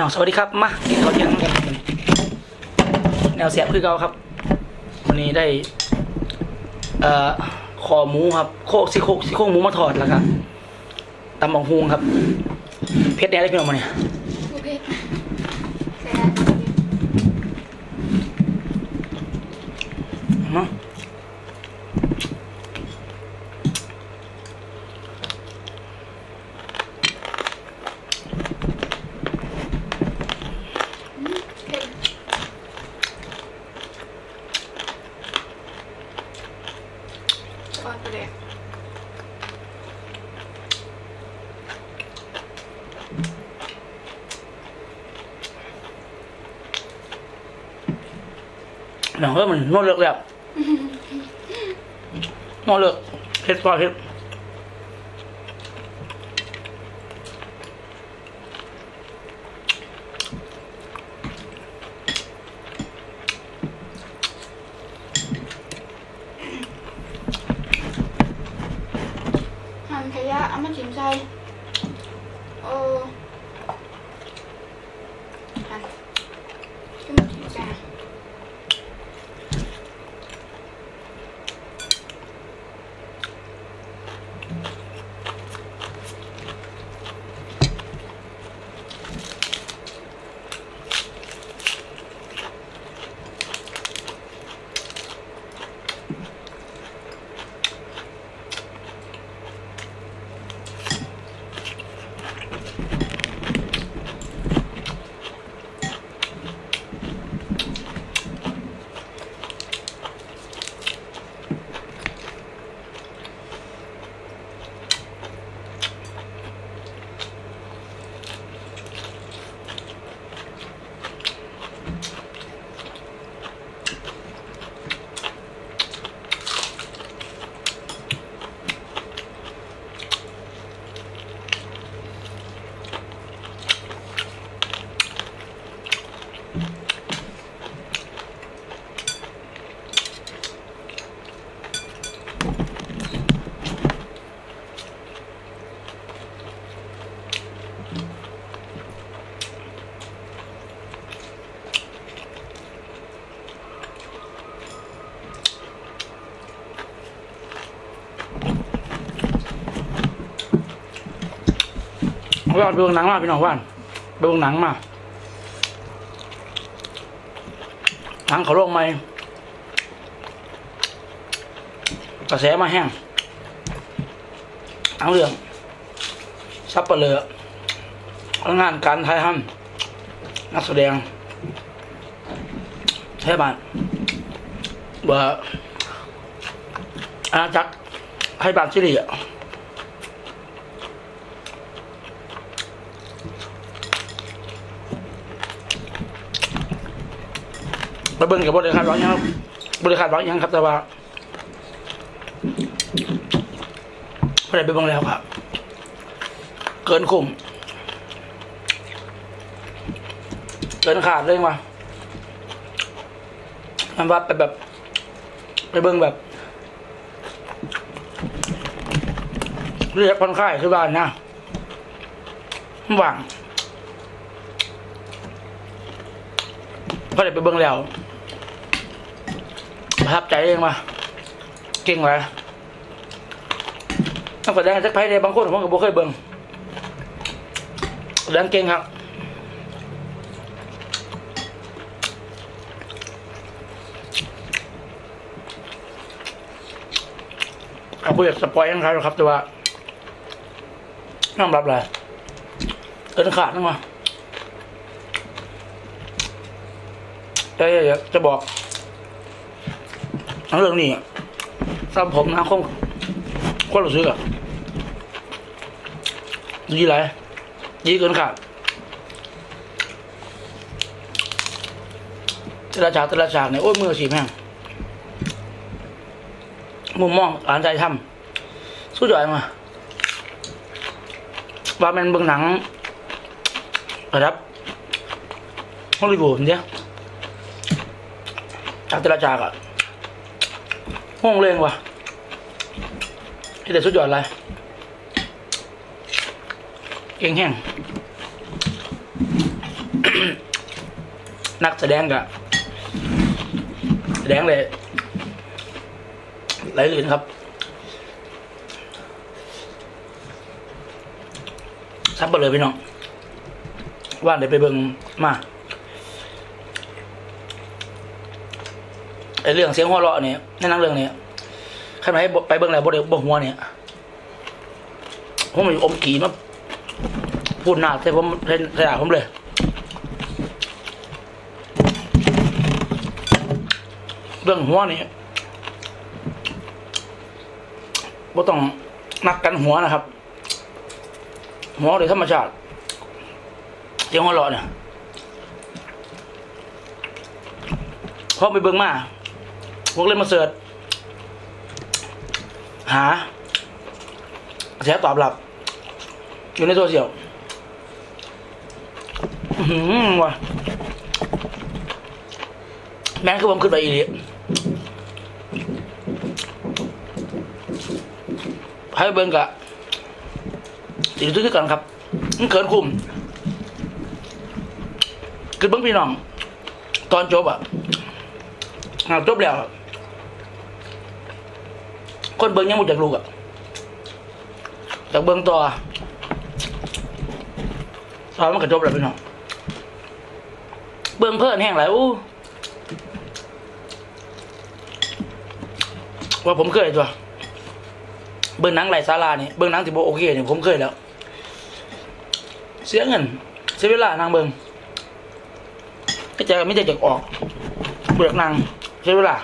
น้องสวัสดีครับมากินข้าวเที่ยงกันแนวเสียบคือเก่าครับ วันนี้ได้ เอ่อคอหมูครับ โคกซี่โคกซี่โครงหมูมาทอดแล้วครับตำบังฮุงครับ เพชรแดงได้พี่น้องมาเนี่ย บุเพชรแซ่ เนาะ เผ็ดอ่อนไปเลย พี่น้องเฮ้ยมันนวดเลือกแล้วนวดเลือกเพชรปลาเพช ว่าไปเบิ่งหนังมาพี่น้องว่านไปเบิ่งหนังมาหนังเขาลงไหมกระแสมาแห้งทั้งเรื่องซับเปลืองานการถ่ายทำนักแสดงใช่บ้านเบอร์อาจักให้บ้านสิริอะ ไปเบิ่งกับบริการร้องยังบริการร้องยังครับแต่ว่าไม่ได้ไปเบิ่งแล้วครับ เกินคุ้มเกินขาดเลยว่ะมันว่าไปแบบ ไปเบิ่งแบบเรียกคนไข้คือบ้านนะมันว่างก็เลยไปเบิ่งแล้ว ประทับใจเองว่ะเก่งว่ะต้องแสดงสักไพ่เลยบางคนผมก็บ่เคยเบิ่งแสดงเก่งครับเอาไปอยากสปอยยังไงครับ แต่ว่าน้องรับเลยเกินขาดนะมาแต่อยากจะบอก ทั้งเรื่องนี้สำผมนะคงก็รู้สึกอะดีไรดีเกินขาดต่ละฉากต่ละฉากเนี่ยโอ้ยมือสีแม่งมุมมองการใจทำสู้จ่อยมาว่ามันเบื้องหนังระดับฮอลลีวูดเนี่ยจากแต่ละฉากอะ ห้องเล่งว่ะที่แต่สุดยอดเลยเก่งแห้งนักแสดงกะแสดงเลยไหลลื่นครับซับไปเลยพี่น้องว่างเดี๋ยไปเบิ่งมา ไอเรื่องเสียงหัวเราะเนี่ยในหนังเรื่องนี้ใครไหนไปเบิ่งแล้วบ่ได้บ่หัวเนี่ยผมมีอมกีมาพูดหน้าใส่ผมใส่ใส่หน้าผมเลยเรื่องหัวนี่บ่ต้องนักกันหัวนะครับ หัวโดยธรรมชาติเสียงหัวเราะเนี่ยพอไปเบิ่งมา พวกเล่นมาเสิร์ชหาเสียตอบรับอยู่ในโซเชียลหือว่ะแม่งคือผมขึ้นไปอีกให้เบิ่งกะสิ่งที่กันครับมันเกินคุมคือเบิ่งพี่น้อง ตอนจบอะอ่าจบแล้ว คนเบิ่งยังบ่จากลูกอะจากเบิ่งต่อตอนมันก็จบแล้วพี่น้องเบิ่งเพิ่นแห้งหลอู้ว่าผมเคยตัว เบิ่งหนังไรสาราเนี่ยเบิ่งหนังที่บโอเคเนี่ยผมเคยแล้ว เสียเงินเสียเวลานางเบิ่งก็จะไม่ได้จากออกเปลือกนางเสียเวลา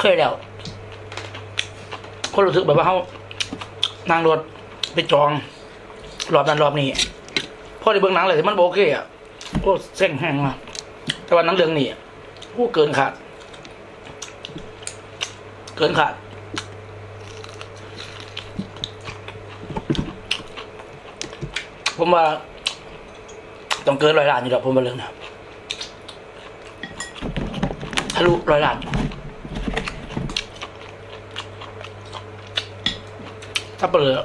เคยแล้ว คนรู้สึกแบบว่าเขานางรถไปจองรอบนั้นรอบนี้พอได้เบิ่งหนังอะไรที่มันโอเคอะโอ้เส้นแห้งมาแต่ว่านังเรื่องนี้โอ้เกินขาด เกินขาดผมว่าต้องเกินร้อยล้านอยู่แล้วผมมาเรื่องนะทะลุร้อยล้าน ถ้าเปลือ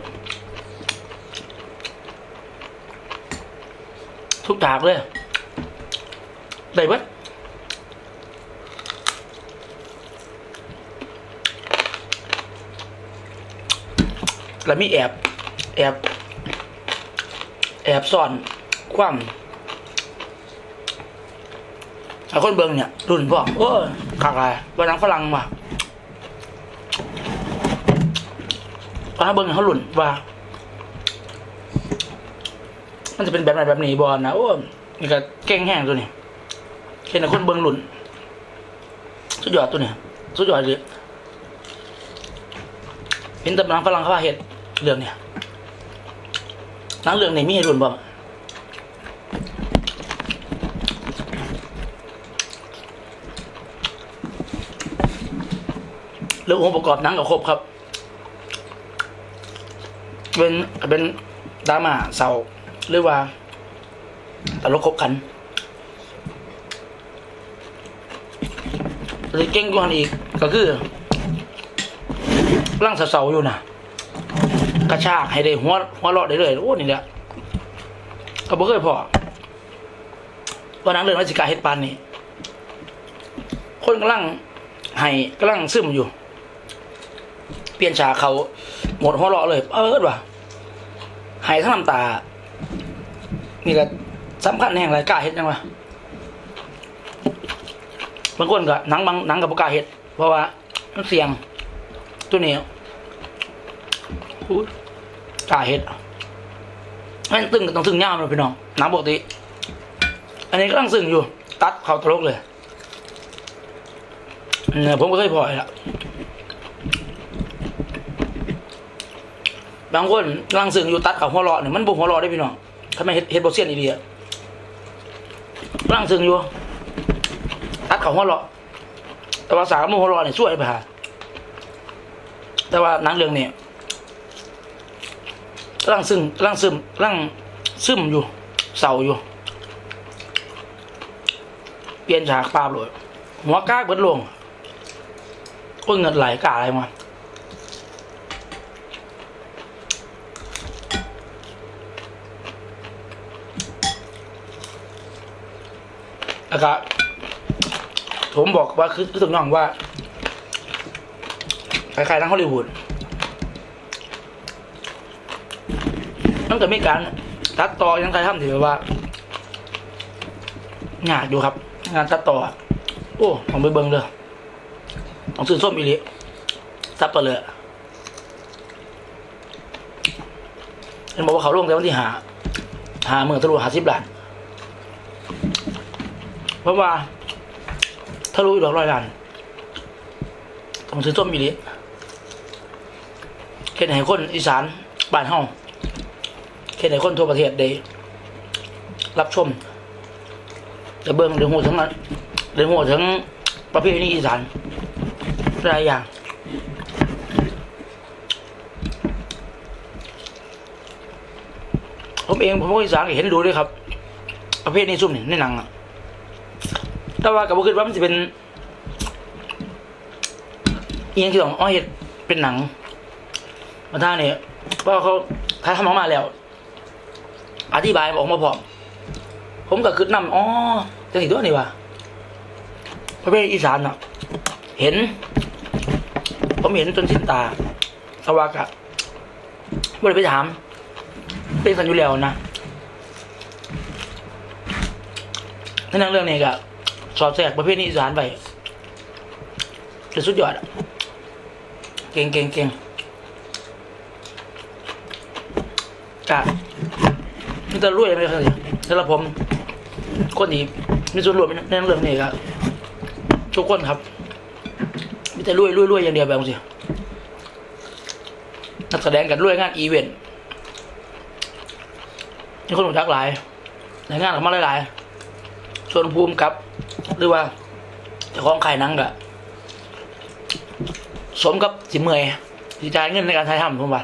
ทุกฉากเลย ได้เบิดแล้วมีแอบ แอบ แอบซ่อน ความไอ้คนเบิงเนี่ย รุ่นพ่อโอ้ขากอะไรว่าหนังฝรั่งว่ะ ว่าเบิ้งเขารุ่นว่า มันจะเป็นแบบไหนแบบนี้บอลนะโอ้ยนี่ก็เก่งแห้งตัวนี้เห็นแต่คนเบิ้งรุ่นสุดยอดตัวนี้สุดยอดเลยเห็นต่หนังฝรั่งเขาว่าเห็ดเรื่องเนี่ยนังเรื่องนี้มีให้รุ่นบ่เรื่ององค์ประกอบหนังกับครบครับ เป็นเป็นดราม่าเศร้าหรือว่าตลกคบขันเลยเก่งกว่านี้อีกก็คือร่างเสาๆอยู่นะกระชากให้ได้หัวหัวเราะได้เลยโอ้นี่แหละก็บ่เคยพอว่านังเรื่องราชการเฮ็ดปานนี่คนกำลังให้กำลังซึมอยู่ เปลี่ยนฉากเขา หมดหัวเราะเลย เออว่ะให้ทั้งน้ำตา นี่ก็สำคัญแห่งรกล้าเฮ็ดยังวะบางคนก็หนังบางหนังกับกล้าเฮ็ด เพราะว่ามันเสี่ยง ตัวนี้กล้าเฮ็ดอันตึงก็ต้องตึงยาวเลยพี่น้องหนังปกติ อันนี้กำลังซึ่งอยู่ ตัดเขาตลกเลยเนี่ยผมก็เคยพอแล้ว บางคนกำลังซึ่งอยู่ตัดเขาหัวเราะเนี่ยมันบุหัวเราะได้พี่น้องทำไมเฮ็ดเฮ็ดบทเสียนอีเดียกำลังซึ่งอยู่ตัดเขาหัวเราะแต่ว่าสามโมหัวเราะเนี่ยช่วยไปหาแต่ว่านังเรื่องเนี้กำลังซึมกำลังซึมกำลังซึมอยู่เศร้าอยู่ เปลี่ยนฉากปาบเลยหัวก้ากเบิดลงโอ้ยเงินไหลกาอะไรมา แล้วก็ผมบอกว่าคือคือถึงน้องว่าคล้ายๆทั้งฮอลลีวูดตั้งแต่มีการตัดต่อยังใครทำถือว่างานอยู่ครับ งานตัดต่อ โอ้ผมไปเบิ่งเลยต้องซื้อส้มอีลีซับไปเลยเห็นบอกว่าเขาลงแต่วันที่หาหาเมืองทะลุหาสิบล้าน เพราะว่า ถ้ารู้อยู่ดอกร้อยล้านต้องซื้อส้มอีลีเข็ดให้คนอีสานบ้านเฮาเข็ดให้คนทั่วประเทศได้รับชมจะเบิ่งเดี๋ยวหัวถึงนั้นเดี๋ยวหัวถึงประเภทนี้อีสานหลายอย่างผมเองผมก็อีสานเห็นดูด้วยครับ ประเภทนี้ซุ่มนี่ในหนังอะ แต่ว่ากับว่าคือว่ามันจะเป็นเอียงที่สองอ้อยเห็ดเป็นหนัง มาท่าเนี่ยเพราะเขาถ่ายทำออกมาแล้ว อธิบายออกมาพร้อม ผมก็คือนำอ๋อจะสิตัวนี่วะประเภทอีสานเนาะเห็น ผมเห็นจนสิ้นตา สวากะไม่ได้ไปถาม เป็นสันอยู่แล้วนะในหนังเรื่องนี้ก็ สอดแทรกประเภทนี้อีสานไปเป็นสุดยอดเก่งเก่งเก่งกะมันจะรวยไหมครับเนี่ยสำหรับผม คนที่มีส่วนรวมในเรื่องนี้ก็ทุกคนครับมีแต่รวยรวยรวยอย่างเดียวแบบนี้นักแสดงกันรวยงานอีเวนต์มีคนรู้จักหลายในงานออกมาหลายๆส่วนภูมิกับ หรือว่าเจ้าของขายนังกะสมกับสิเมอยสิจ่ายเงินในการถ่ายทำผมว่า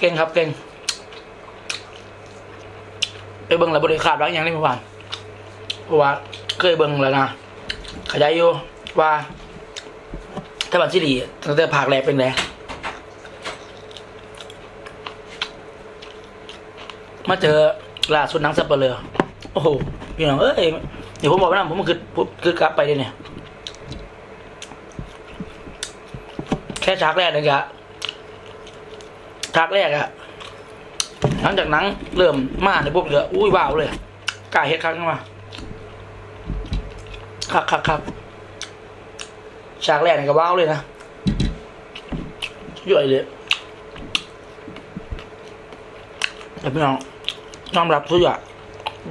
เก่งครับเก่งไปเบิ่งแล้วบริขาดร้างอย่างนี้เมื่อวานเพราะว่าเคยเบิ่งแล้วนะขยายอยู่ว่าถ้าบันซีรีตั้งแต่ภาคแรกเป็นไงมาเจอ ล่าสุดหนังสับเปลือโอ้โหพี่น้องเอ้ยเดี๋ยวผมบอกไปนะผมมันคือผมคือกลับไปเลยเนี่ย แค่ฉากแรกเลยกะฉากแรกอะหลังจากนังเริ่มมาในยปุ๊บเหลืออุ้ยว้าวเลยกล้าเฮ็ดครั้งมาครับครับครับฉากแรกเนี่ยก็ว้าวเลยนะย่อยเลยแต่พี่น้อง ยอมรับทุกอย่าง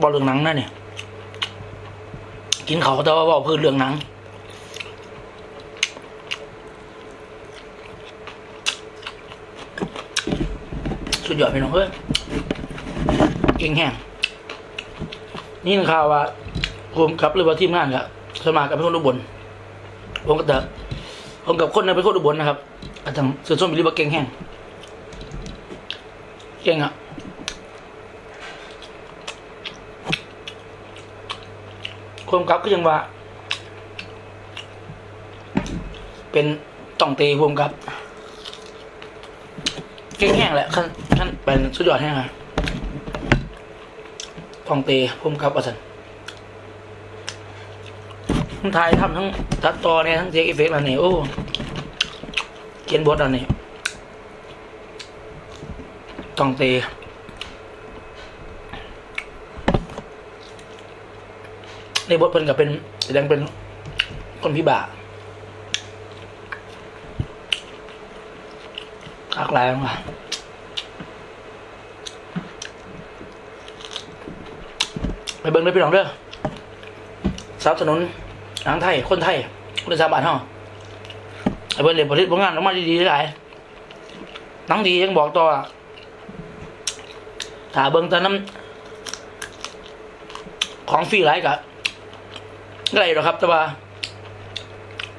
บอลเรื่องหนังนั่นเนี่ย กินเขาแต่ว่าบอกพื้นเรื่องหนัง สุดยอดพี่น้องเฮ้ยเก่งแห้งนี่ข่าวว่าผมกับหรือว่าทีมงานกับสมัครกับเป็นคนอุบลผมก็แต่ผมกับคนนึงเป็นคนอุบลนะครับอาจารย์เสือส้มบิลลี่ว่าเก่งแห้งเก่งอะ ความกับก็ยังว่า เป็นต้องเตะรวมกับเก่งแห้งแหละขั้นขั้นเป็นสุดยอดแห้งอะตองเตะรวมกับอาจารย์ทั้งไทยทำทั้งตัดต่อเนี่ยทั้งเทคเอฟเฟกต์อันนี้โอ้เขียนบทอันนี้ต้องเตะ ในบทเพิ่นก็เป็นแสดงเป็นคนพิบากคากหลายมากไปเบิ่งเลยพี่น้องเด้อสนับสนุนหนังไทย คนไทยคนสามบาทเฮาไอ้เบิ่งเลยผลิตผลงานออกมาดีๆหลายหนังดียังบอกต่ออะถ้าเบิ่งตอนน้ำของฟรีหลายกะ ไรหรอกครับ แต่ว่า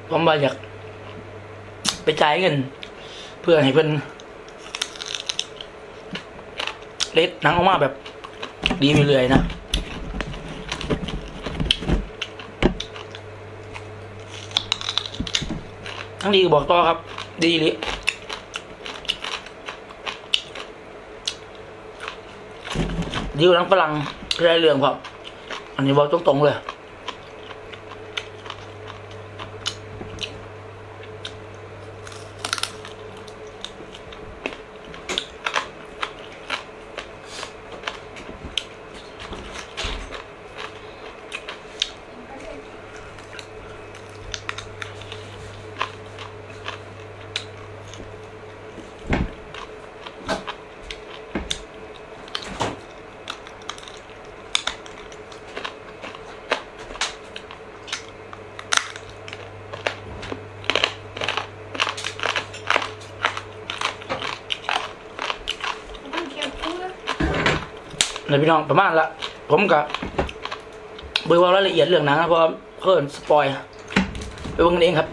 ผมว่าอยาก ไปจ่ายเงิน เพื่อให้เพิ่นเล็ดหนังออกมาแบบ ดีไปเรื่อยนะทั้งดีก็บอกต่อครับ ดีเลยดีกว่าหนังฝรั่งได้เรื่องครับ อันนี้บอกตรงๆเลย ในพี่น้องประมาณละผมกับเบอร์ว่ารายละเอียดเรื่องหนังนะเพราะเพิ่นสปอยไปเบิ่งกันเองครับ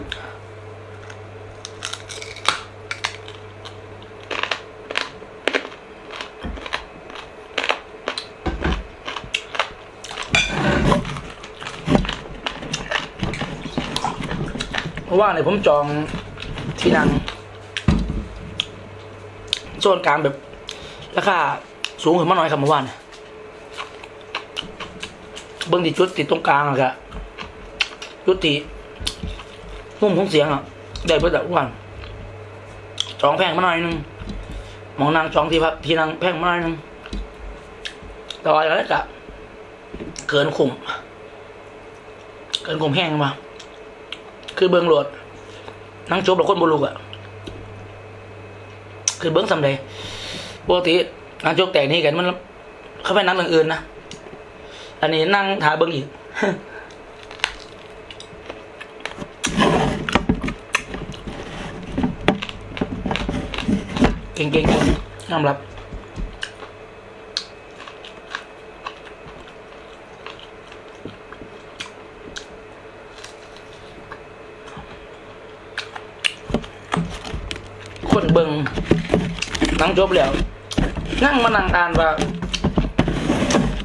เพราะว่าเนี่ยผมจองที่นั่งโซนกลางแบบราคาสูงขึ้นมาหน่อยครับเมื่อวานเนี่ย เบิ้งที่จุดติดตรงกลางอะครับจุดที่มุมของเสียงอะได้เพิ่มจากวันจองแพงมาหน่อยหนึงมองนางจองที่พักที่นางแพงมาหน่อยหนึงแต่ว่าอย่างไรกะเกินคุ้มเกินคุ้มแห้งมาคือเบิ้งโหลดนั่งจบแล้วคนบลูกอะคือเบิ้งสำเร็จปกติงานโจกแตกนี่กันมัน เข้าไปนั่งเรื่องอื่นนะ อันนี้นั่งถาเบิ้งอีกเก่งๆเก่งยอมรับคนเบิงนั่งจบแล้ว นั่งมานั่งอ่านว่า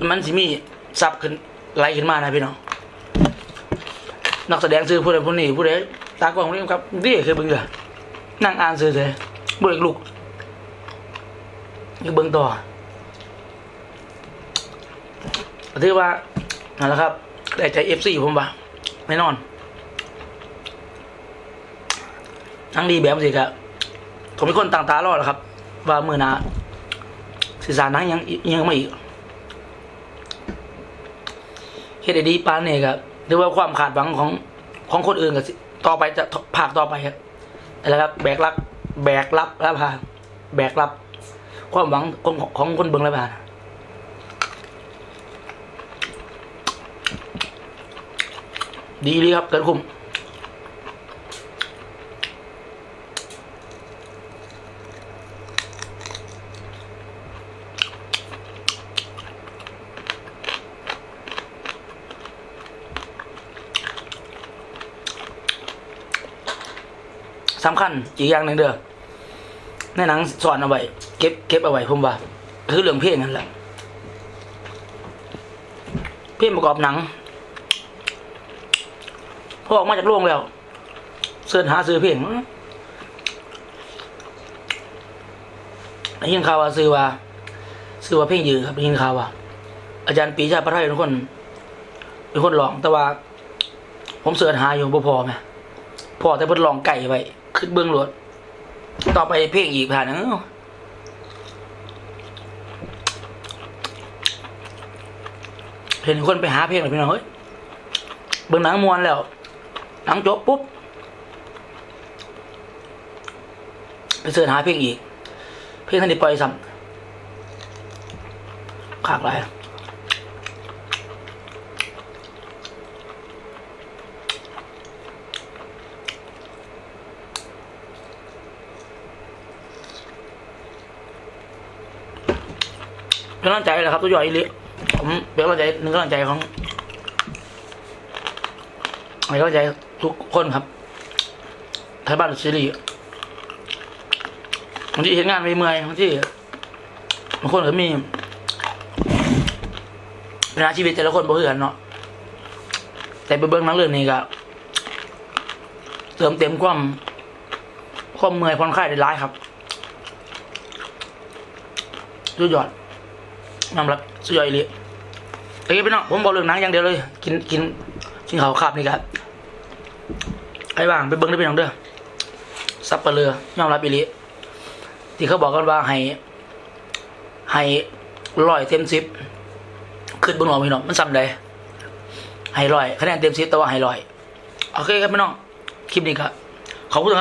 มันสิมี ซับขึ้นไหลขึ้นมานะพี่น้องนักแสดงซื้อผู้ใดผู้นี้ผู้ใดตากล้องนี่ครับนี่คือเบิ่งเด้อนั่งอ่านซื้อเลยบ่ได้ลุกอยู่เบิ่งต่อถือว่านั่นแหละครับได้ใจ FC ผมว่าแน่นอนนั่งดีแบบสิครับผมเป็นคนต่างตารอดแล้วครับ ว่ามือหนาสื่อสารนั้นยังยังไม่อีก เฮ็ดได้ดีปานนี่ครับหรือว่าความขาดหวังของของคนอื่นกับต่อไปจะภาคต่อไปครับอะไรครับ แบกรับแบกรับรับพาแบกรับ ความหวังของของคนเบิ่งแล้วพาดีดีครับเกินคุ้ม สำคัญอีกอย่างหนึ่งเด้อในหนังสอนเอาไว้เก็บเก็บเอาไว้ผมว่าคือเรื่องเพลงนั่นแหละเพลงประกอบหนังพอออกมาจากโรงแล้วเสิร์ชหาซื้อเพลงได้ยินข่าวว่าซื้อว่าซื้อว่าเพลงยืนครับได้ยินข่าวว่าอาจารย์ปีชาพระไทยเป็นคนเป็นคนร้อง แต่ว่า ผมเสิร์ชหาอยู่บ่พอไหมพอแต่เพิ่นลองไก่ไว้ ขึ้นเบื้องรถต่อไปเพลงอีกผ่านเอ้าเห็นคนไปหาเพลงเลยพี่น้องเฮ้ยเบื้องหนังมวนแล้วหนังจบปุ๊บไปเสิร์ชหาเพลงอีก เพลงทันได้ปล่อยซ้ำขากหล เป็นกำลังใจแหละครับตัวย่อยอีหลิผมเป็นกำลังใจหนึ่งกำลังใจของเป็นกำลังใจทุกคนครับไทยบ้านซีรีส์บางทีเห็นงานไม่เมื่อยบางทีบางคนก็มีเวลาชีวิตแต่ละคนบ่คือกันเนาะแต่ไปเบิ่งหนังเรื่องนี้ก็เติมเต็มความความเมื่อยผ่อนคลายได้หลายครับสุดยอด น้ำรับสุดยอดอีหลีโอเคพี่น้องผมบอกเรื่องหนังอย่างเดียวเลย กินกินกินเขาขาบนี่ครับไอ้บ้างไปเบิ้งได้พี่น้องเด้อซับเปลือยอมรับอีลีที่เขาบอกกันว่าให้ ให้ร้อยเต็มสิบขึ้นบนหัวพี่น้องมันซ้ำเลยให้ร้อยคะแนนเต็มสิบแต่ว่าให้ร้อย โอเคครับพี่น้อง คลิปนี้ครับขอบคุณครับ